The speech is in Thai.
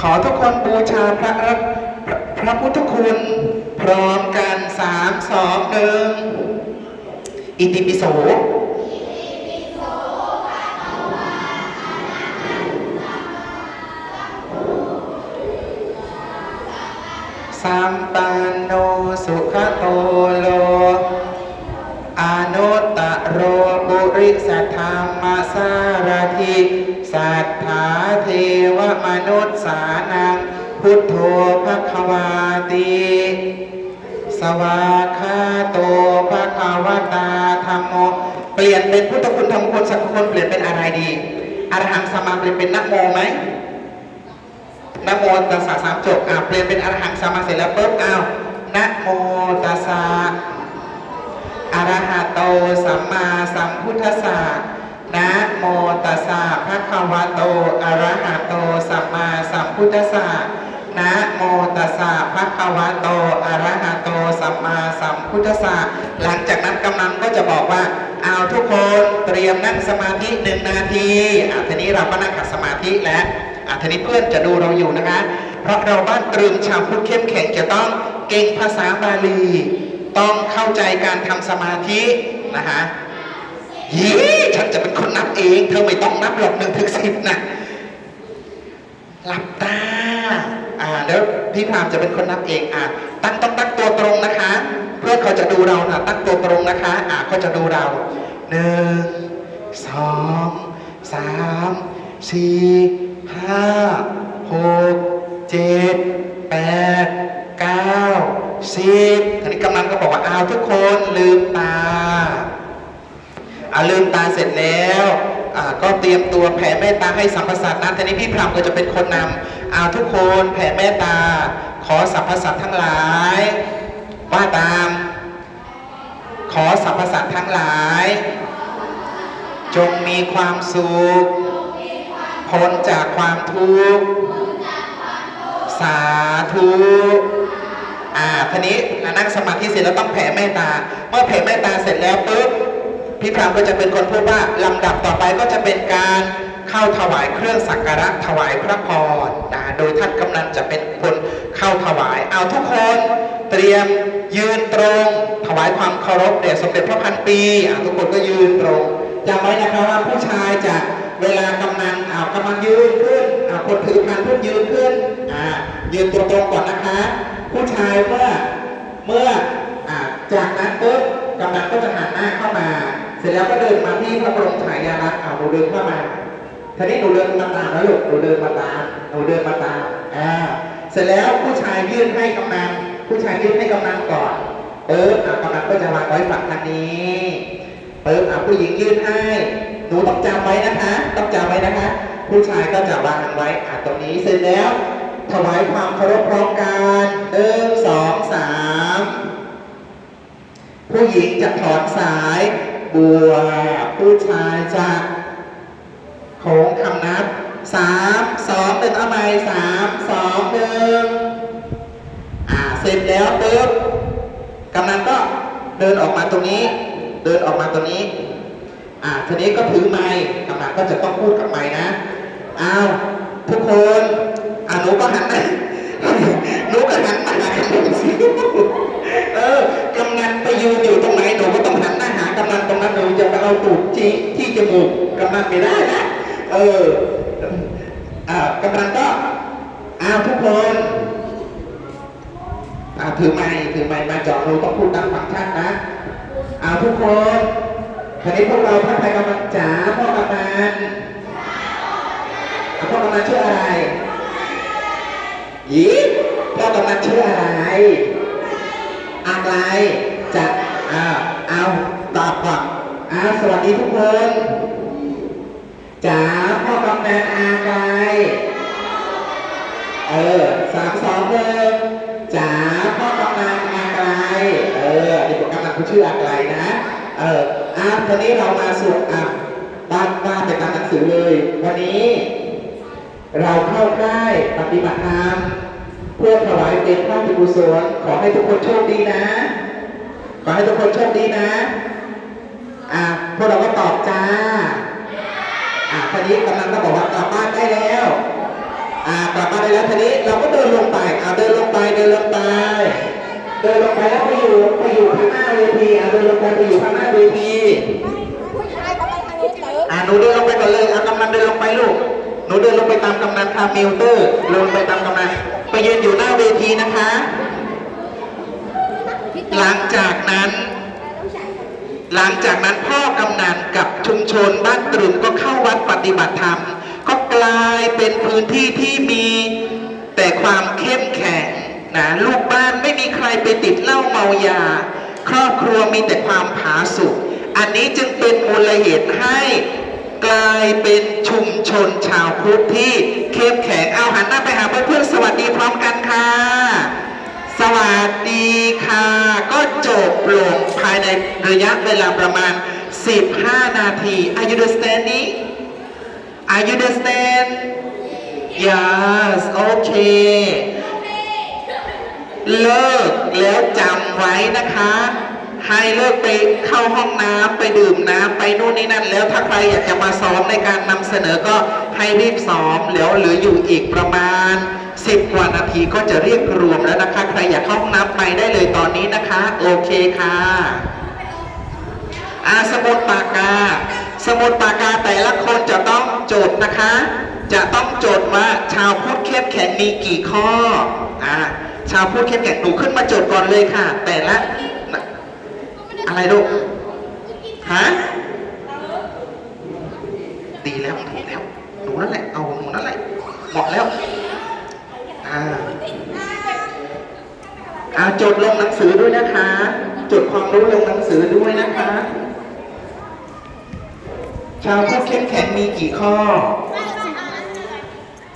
ขอทุกคนบูชาพระพระพระพุทธคุณ พร้อมกันสามสองหนึ่งอิติปิโสสัมปันโนสุขโตโลอนุตตโรปุริสธรรมสารถิ สัทธาเทวมนุษย์สานัง พุทโธภควาติสวากาโตภควตาธรรมโมเปลี่ยนเป็นพุทธคุณธรรมคุณสังคุณเปลี่ยนเป็นอะไรดีอรหังสมมาเปลี่ยนเป็นนะโมไหมนะโมตัสสะสามจบอ่าเปลี่ยนเป็นอรหังสัมมาเสร็จแล้วปุ๊บอ้าวนะโมตัสสะอรหะโตสัมมาสัมพุทธัสสะ นะโมตัสสะภะคะวะโต อะระหะโต สัมมาสัมพุทธัสสะนะโมตัสสะภะคะวะโต อะระหะโต สัมมาสัมพุทธัสสะหลังจากนั้นกำนันก็จะบอกว่า เอาทุกคนเตรียมนั่งสมาธิหนึ่งนาทีอะทีนี้เราก็นั่งขัดสมาธิแล้วอะทีนี้เพื่อนจะดูเราอยู่นะคะ เพราะเราบ้านตรึมชาวพุทธเข้มแข็งจะต้องเก่งภาษาบาลี ต้องเข้าใจการทำสมาธินะคะ ยี่ฉันจะเป็นคนนับเอง เธอไม่ต้องนับหรอกหนึ่งถึงสิบนะหลับตา อ่าเดี๋ยวพี่พรามจะเป็นคนนับเอง อะตั้งต้องตั้งตัวตรงนะคะ เพื่อนเขาจะดูเรานะตั้งตัวตรงนะคะ อะเขาจะดูเราหนึ่งสองสามสี่ห้าหกเจ็ดแปดเก้าสิบทีนี้กำนันก็บอกว่าเอาทุกคนลืมตา ลืมตาเสร็จแล้วก็เตรียมตัวแผ่เมตตาให้สัมพสัตว์นะทีนี้พี่พรามก็จะเป็นคนนำเอาทุกคนแผ่เมตตา ขอสัมพสัตว์ทั้งหลาย ว่าตาม ขอสัมพสัตว์ทั้งหลาย จงมีความสุขพ้นจากความทุกข์สาธุอ่าทีนี้นั่งสมาธิเสร็จแล้วต้องแผ่เมตตา เมื่อแผ่เมตตาเสร็จแล้วปุ๊บ พี่พรามก็จะเป็นคนพูดว่าลำดับต่อไปก็จะเป็นการเข้าถวายเครื่องสักการะถวายพระพรนะโดยท่านกำนันจะเป็นคนเข้าถวาย เอาทุกคนเตรียมยืนตรง ถวายความเคารพแด่สมเด็จพระพันปีอ่าทุกคนก็ยืนตรงจำไว้นะครับว่าผู้ชายจะเวลากำนันอ่ากำนันยืนขึ้นเอาคนถือพันพูดยืนขึ้นอ่ายืนตรงๆก่อนนะคะ ผู้ชายเมื่อเมื่ออ่าจากนั้นปุ๊บกำนันก็จะหันหน้าเข้ามา ร็จแล้วก็เดินมาที่พระบรมฉายาลักษณ์เอาหนูเดินเข้ามาทีนี้หนูเดินมาตามนะลูกหนูเดินมาตามหนูเดินมาตามอ่าเสร็จแล้วผู้ชายยื่นให้กำนันผู้ชายยื่นให้กำนันก่อนเอออ่ากำนันก็จะวางไว้ฝั่งทางนี้เอออ่าผู้หญิงยื่นให้หนูต้องจำไว้นะคะต้องจำไว้นะคะ ผู้ชายก็จะวางไว้อ่าตรงนี้เสร็จแล้วถวายความเคารพพร้อมกันหนึ่งสองสามผู้หญิงจะถอนสาย บัวผู้ชายจะโค้งคำนับสามสองเป็นเอาใหม่สามสองหนึ่งอ่าเสร็จแล้วปุ๊บกำนันก็เดินออกมาตรงนี้ เดินออกมาตรงนี้อ่าทีนี้ก็ถือไม้กำนันก็จะต้องพูดกับไม้นะอ้าวทุกคนอ่าหนูก็หันมาหนูก็หันมาหากำนันสิเออกำนันไปยืนอยู่ตรงไหนหนูก็ต้องหันหน้าหากำนันตรง เอาตูดจี้ที่จมูกกำนันไม่ได้นะเอออ่ากำนันก็อ้าวทุกคนอ่าถือไม้ถือไม้มาจอหนูต้องพูดตามฟังก์ชันนะอ้าวทุกคนทีนี้พวกเราพระไทยกำนันจ๋าพ่อกำนันอะพ่อกำนันชื่ออะไรยีพ่อกำนันชื่ออะไรอะไรจะอ่าเอาตอบก่อน อาสวัสดีทุกคนจ๋าพ่อกำนันอาไกเออสามสองหนึ่งจ๋าพ่อกำนันอาไกเออเด็กกำนันคุณชื่ออาไกนะ เอออ่าทีนี้เรามาสู่อะบ้านบ้านไปตามหนังสือเลย วันนี้ เราเข้าค่ายปฏิบัติธรรมเพื่อถวายเป็นพระบุญกุศลขอให้ทุกคนโชคดีนะ ขอให้ทุกคนโชคดีนะ อะพวกเราก็ตอบจ้า อะตอนนี้กำลังก็บอกว่ากลับบ้านได้แล้ว อ่ากลับมาได้แล้วทีนี้เราก็เดินลงไปอ่าเดินลงไปเดินลงไป เดินลงไปแล้วไปอยู่ไปอยู่ข้างหน้าเวทีอ่าเดินลงไปไปอยู่ข้างหน้าเวทีผู้ชายเขาไปทางนี้เต๋ออ่าหนูเดินลงไปก่อนเลยเอากำนันเดินลงไปลูก หนูเดินลงไปตามกำนันคามิลเตอร์ ลงไปตามกำนันไปยืนอยู่หน้าเวทีนะคะ หลังจากนั้น หลังจากนั้นพ่อกำนันกับชุมชนบ้านตรุมก็เข้าวัดปฏิบัติธรรม ก็กลายเป็นพื้นที่ที่มีแต่ความเข้มแข็งนะลูกบ้านไม่มีใครไปติดเหล้าเมายา ครอบครัวมีแต่ความผาสุกอันนี้จึงเป็นมูลเหตุให้กลายเป็นชุมชนชาวพุทธที่เข้มแข็งเอาหันหน้าไปหาเพื่อนๆสวัสดีพร้อมกันค่ะ วัสดีค่ะ ก็จบลงภายในระยะเวลาประมาณ 15 นาที Are you understanding Are you understand Yes okay เลิกแล้วจำไว้นะคะ ให้เลิกไปเข้าห้องน้ำไปดื่มน้ำไปนู่นนี่นั่น แล้วถ้าใครอยากจะมาซ้อมในการนำเสนอก็ให้รีบซ้อมแล้วเหลืออยู่อีกประมาณ 10 กว่านาทีก็จะเรียกรวมแล้วนะคะ ใครอยากเข้าห้องน้ำไปได้เลยตอนนี้นะคะ โอเคค่ะอาสมุดปากกา สมุดปากกาแต่ละคนจะต้องโจทย์นะคะ จะต้องโจทย์ว่าชาวพุทธเข้มแข็งมีกี่ข้ออ่าชาวพุทธเข้มแข็งหนูขึ้นมาโจทย์ก่อนเลยค่ะ แต่ละ อะไรลูกฮะดีแล้วถูกแล้วหนูนั่นแหละเอาหนูนั่นแหละเหมาะแล้ว อ่าอ่าจดลงหนังสือด้วยนะคะ จดความรู้ลงหนังสือด้วยนะคะ ชาวพุทธเข้มแข็งมีกี่ข้อ